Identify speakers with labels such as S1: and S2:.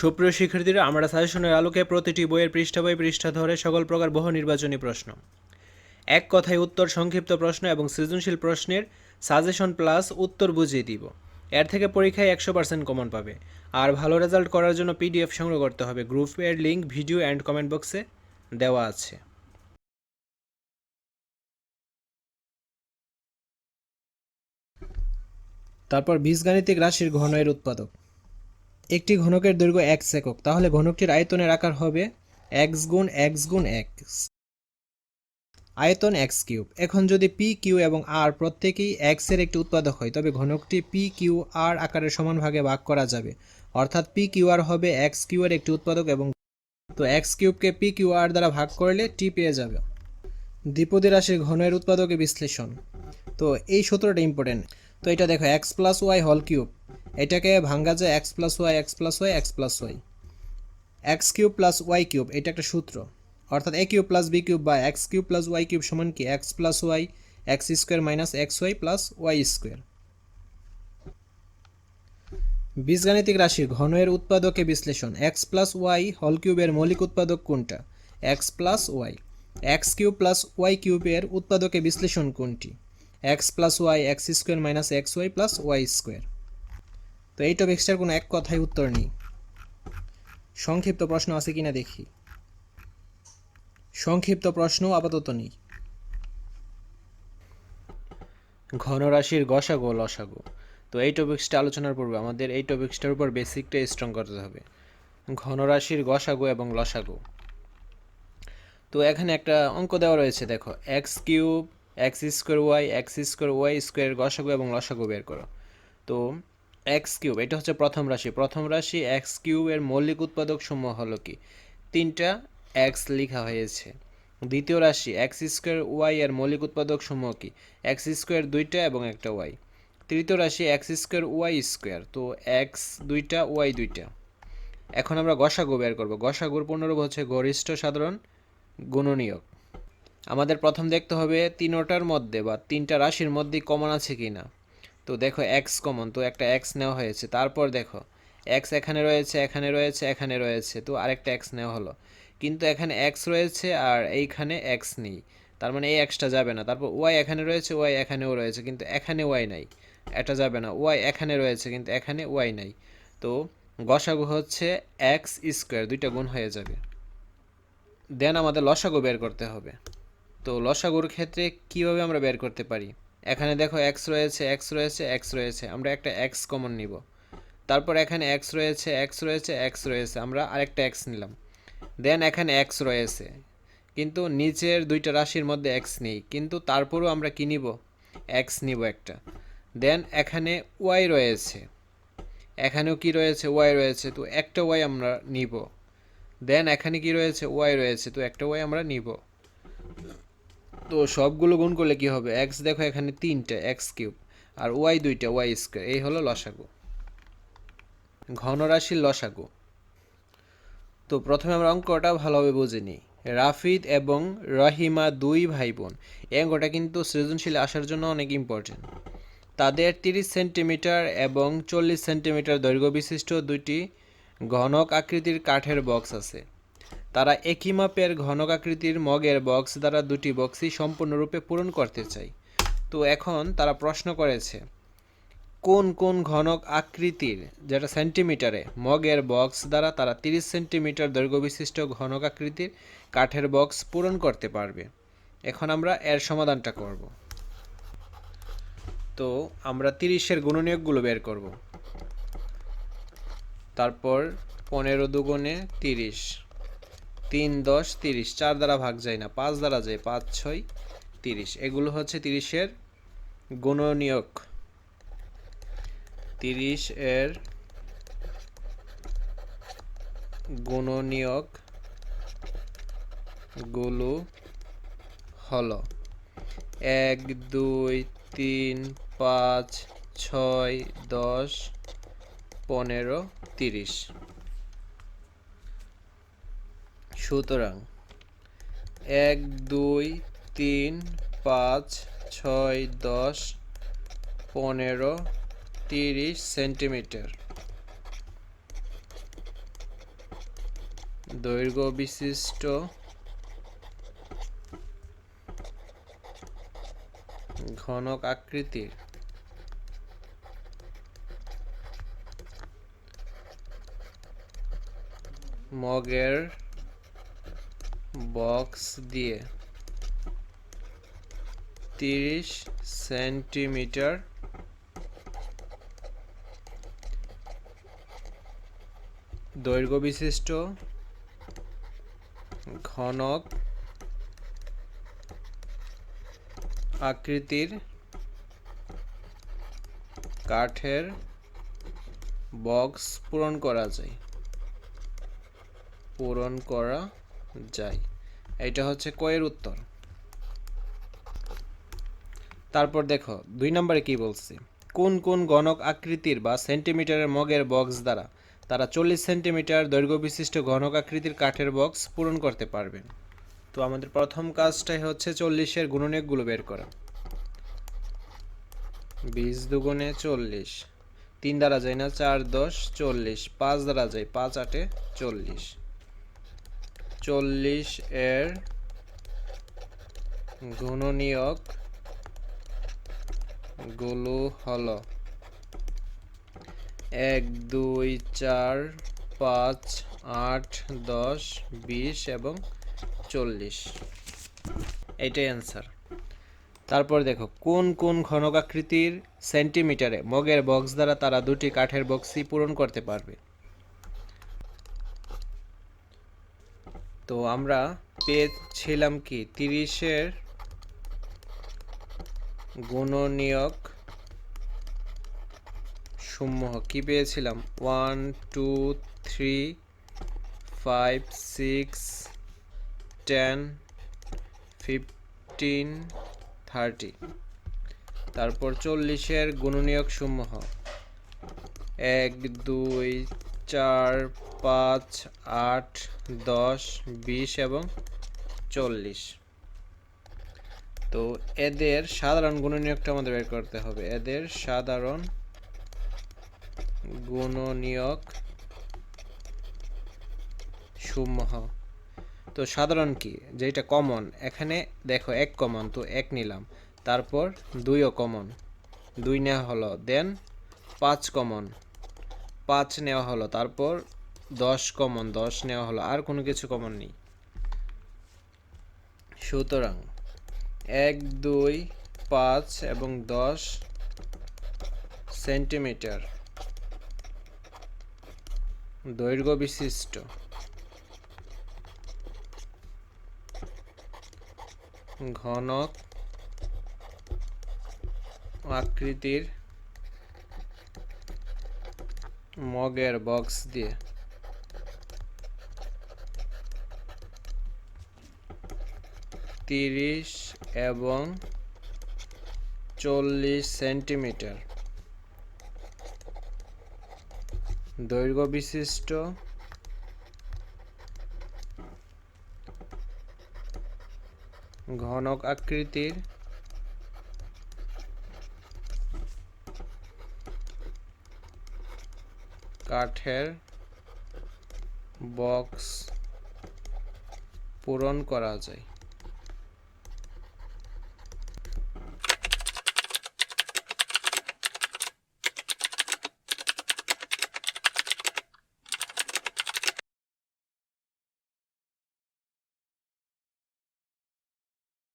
S1: সুপ্রিয় শিক্ষার্থীরা, আমরা সাজেশনের আলোকে প্রতিটি বইয়ের পৃষ্ঠা বই পৃষ্ঠা ধরে সকল প্রকার বহু নির্বাচনী প্রশ্ন। এক কথায় উত্তর সংক্ষিপ্ত প্রশ্ন এবং সৃজনশীল প্রশ্নের সাজেশন প্লাস উত্তর বুঝিয়ে দিব। এর থেকে পরীক্ষায় একশো পার্সেন্ট কমন পাবে। আর ভালো রেজাল্ট করার জন্য পিডিএফ সংগ্রহ করতে হবে। গ্রুপের লিঙ্ক ভিডিও অ্যান্ড কমেন্ট বক্সে দেওয়া আছে। তারপর বীজগাণিতিক রাশির ঘনয়ের উৎপাদক। একটি ঘনকের দৈর্ঘ্য এক একক। তাহলে ঘনকটির আয়তনের আকার হবে এক্স গুণ এক্স গুণ এক্স আয়তন এক্স কিউব। এখন যদি পি কিউ এবং আর প্রত্যেকেই এক্সের একটি উৎপাদক হয়, তবে ঘনকটি পি কিউ আর আকারের সমান ভাগে ভাগ করা যাবে। অর্থাৎ পি কিউ আর হবে এক্স কিউ এর একটি উৎপাদক এবং তো এক্স কিউবকে পি কিউ আর দ্বারা ভাগ করলে টি পেয়ে যাবে। দ্বিপদী রাশির ঘনের উৎপাদকে বিশ্লেষণ। তো এই সূত্রটা ইম্পর্টেন্ট তো এটা দেখো এক্স প্লাস ওয়াই হল কিউব এটাকে ভাঙ্গা যায় X plus Y X plus Y X plus Y X cube plus Y cube এটা একটা সূত্র। অর্থাৎ A cube plus B cube বা X cube plus Y cube সমান কি? X plus Y X square minus X Y plus Y square বীজগাণিতিক রাশির ঘনের উৎপাদকে বিশ্লেষণ। এক্স প্লাস ওয়াই হল কিউবের মৌলিক উৎপাদক কোনটা? X plus Y X cube plus Y কিউবের উৎপাদকে বিশ্লেষণ কোনটি? X plus Y X square minus X Y plus Y square তো এই টপিক্সটার কোনো এক কথায় উত্তর নেই। সংক্ষিপ্ত প্রশ্ন আছে কিনা দেখি। সংক্ষিপ্ত প্রশ্ন আপাতত নেই। ঘনরাশির গসাগো, লসাগো। তো এই টপিক্সটা আলোচনার পূর্বে আমাদের এই টপিক্সটার উপর বেসিকটা স্ট্রং করতে হবে। ঘনরাশির গসাগো এবং লসাগো। তো এখানে একটা অঙ্ক দেওয়া রয়েছে, দেখো। X cube X square Y X square Y square গসাগো এবং লসাগো বের করো। তো এক্স কিউব এটা হচ্ছে প্রথম রাশি। প্রথম রাশি এক্স কিউবের মৌলিক উৎপাদক সমূহ হলো কি? তিনটা এক্স লেখা হয়েছে। দ্বিতীয় রাশি এক্স স্কোয়ার ওয়াই এর মৌলিক উৎপাদক সমূহ কি? এক্স স্কোয়ার দুইটা এবং একটা ওয়াই তৃতীয় রাশি এক্স স্কোয়ার ওয়াই স্কোয়ার তো এক্স দুইটা ওয়াই দুইটা। এখন আমরা গসাগু বের করব। গসাগুর পুনরূপ হচ্ছে গরিষ্ঠ সাধারণ গুণনীয়ক। আমাদের প্রথম দেখতে হবে তিনোটার মধ্যে বা তিনটা রাশির মধ্যে কমন আছে কি না তো দেখো এক্স কমন তো একটা এক্স নেওয়া হয়েছে। তারপর দেখো এক্স এখানে রয়েছে এখানে রয়েছে এখানে রয়েছে, তো আরেকটা এক্স নেওয়া হলো। কিন্তু এখানে এক্স রয়েছে আর এইখানে এক্স নেই। তার মানে এই এক্সটা যাবে না। তারপর ওয়াই এখানে রয়েছে ওয়াই এখানেও রয়েছে, কিন্তু এখানে ওয়াই নাই। এটা যাবে না। ওয়াই এখানে রয়েছে, কিন্তু এখানে ওয়াই নাই। তো গসাগু হচ্ছে এক্স স্কোয়ার দুইটা গুণ হয়ে যাবে। দেন আমাদের লসাগু বের করতে হবে। তো লসাগুর ক্ষেত্রে কীভাবে আমরা বের করতে পারি? এখানে দেখো এক্স রয়েছে এক্স রয়েছে এক্স রয়েছে। আমরা একটা এক্স কমন নিব। তারপর এখানে এক্স রয়েছে এক্স রয়েছে এক্স রয়েছে। আমরা আরেকটা এক্স নিলাম। দেন এখানে এক্স রয়েছে। কিন্তু নিচের দুইটা রাশির মধ্যে এক্স নেই। কিন্তু তারপরও আমরা কি নিব? এক্স নিব একটা। দেন এখানে ওয়াই রয়েছে। এখানেও কি রয়েছে? ওয়াই রয়েছে। তো একটা ওয়াই আমরা নিব। দেন এখানে কি রয়েছে? ওয়াই রয়েছে। তো একটা ওয়াই আমরা নিব। তো সবগুলো গুণ করলে কি হবে? এক্স দেখো এখানে তিনটে এক্স কিউব, আর ওয়াই দুইটা ওয়াই স্কোয়ার এই হলো লসাগু। ঘনরাশির লসাগু। তো প্রথমে আমরা অঙ্কটা ভালোভাবে বুঝে নিই। রাফিদ এবং রহিমা দুই ভাই বোন এই অঙ্কটা কিন্তু সৃজনশীল আসার জন্য অনেক ইম্পর্টেন্ট তাদের তিরিশ সেন্টিমিটার এবং চল্লিশ সেন্টিমিটার দৈর্ঘ্য বিশিষ্ট দুইটি ঘনক আকৃতির কাঠের বক্স আছে। তারা একই মাপের ঘনক আকৃতির মগের বক্স দ্বারা দুটি বক্সই সম্পূর্ণরূপে পূরণ করতে চাই। তো এখন তারা প্রশ্ন করেছে, কোন কোন ঘনক আকৃতির, যেটা সেন্টিমিটারে, মগের বক্স দ্বারা তারা তিরিশ সেন্টিমিটার দৈর্ঘ্য বিশিষ্ট ঘনক আকৃতির কাঠের বক্স পূরণ করতে পারবে? এখন আমরা এর সমাধানটা করব। তো আমরা তিরিশের গুণনীয়কগুলো বের করব। তারপর পনেরো দুগুণে তিরিশ। তিন, দশ, তিরিশ। চার দ্বারা ভাগ যায় না, পাঁচ দ্বারা যায় পাঁচ, ছয়, তিরিশ। এগুলো হচ্ছে তিরিশের গুণনীয়ক। তিরিশ এর গুণনীয়কগুলো হলো এক, দুই, তিন, পাঁচ, ছয়, দশ, পনেরো, তিরিশ। সুতরাং এক, দুই, তিন, পাঁচ, ছয়, দশ, পনেরো, তিরিশ সেন্টিমিটার। দৈর্ঘ্য বিশিষ্ট। ঘনক আকৃতির। মগের বক্স দিয়ে তিরিশ সেন্টিমিটার দৈর্ঘ্য বিশিষ্ট ঘনক আকৃতির কাঠের বক্স পূরণ করা যায়। পূরণ করা যায় এটা হচ্ছে কয়ের উত্তর। তারপর দেখো, দুই নম্বরে কি বলছে? কোন কোন গণক আকৃতির বা সেন্টিমিটারের মগের বক্স দ্বারা তারা চল্লিশ সেন্টিমিটার দৈর্ঘ্য বিশিষ্ট ঘনক আকৃতির কাঠের বক্স পূরণ করতে পারবেন। তো আমাদের প্রথম কাজটাই হচ্ছে চল্লিশের গুণনীয়কগুলো বের করা। বিশ দুগুণে চল্লিশ, তিন দ্বারা যায় না, চার দশ, চল্লিশ, পাঁচ দ্বারা যায়, পাঁচ আটে চল্লিশ। চল্লিশ এর গুণনীয়কগুলো হলো এক, দুই, চার, পাঁচ, আট, দশ, বিশ এবং চল্লিশ। এটাই অ্যান্সার তারপর দেখো, কোন কোন ঘনকাকৃতির সেন্টিমিটারে মগের বক্স দ্বারা তারা দুটি কাঠের বক্সই পূরণ করতে পারবে? তো আমরা পেয়েছিলাম কি? তিরিশের গুণনীয়ক সমূহ। কি পেয়েছিলাম? One two three five six ten fifteen thirty তারপর চল্লিশের গুণনীয়ক সমূহ। এক, দুই চার, পাঁচ, আট, দশ, বিশ এবং চল্লিশ। তো এদের সাধারণ গুণনীয়কটা আমাদের বের করতে হবে। এদের সাধারণ গুণনীয়ক সমূহ। তো সাধারণ কি? যেটা কমন এখানে দেখো এক কমন তো এক নিলাম। তারপর দুইও কমন দুই নেওয়া হলো। দেন পাঁচ কমন পাঁচ নেওয়া হলো, তারপর দশ কমন দশ নেওয়া হলো, আর কোনো কিছু কমন নেই। সুতরাং এক, দুই, পাঁচ এবং দশ সেন্টিমিটার দৈর্ঘ্য বিশিষ্ট। ঘনক আকৃতির মগের বক্স দিয়ে। তিরিশ এবং চল্লিশ সেন্টিমিটার। দৈর্ঘ্য বিশিষ্ট। ঘনক আকৃতির। কাঠের বক্স পূরণ করা যায়।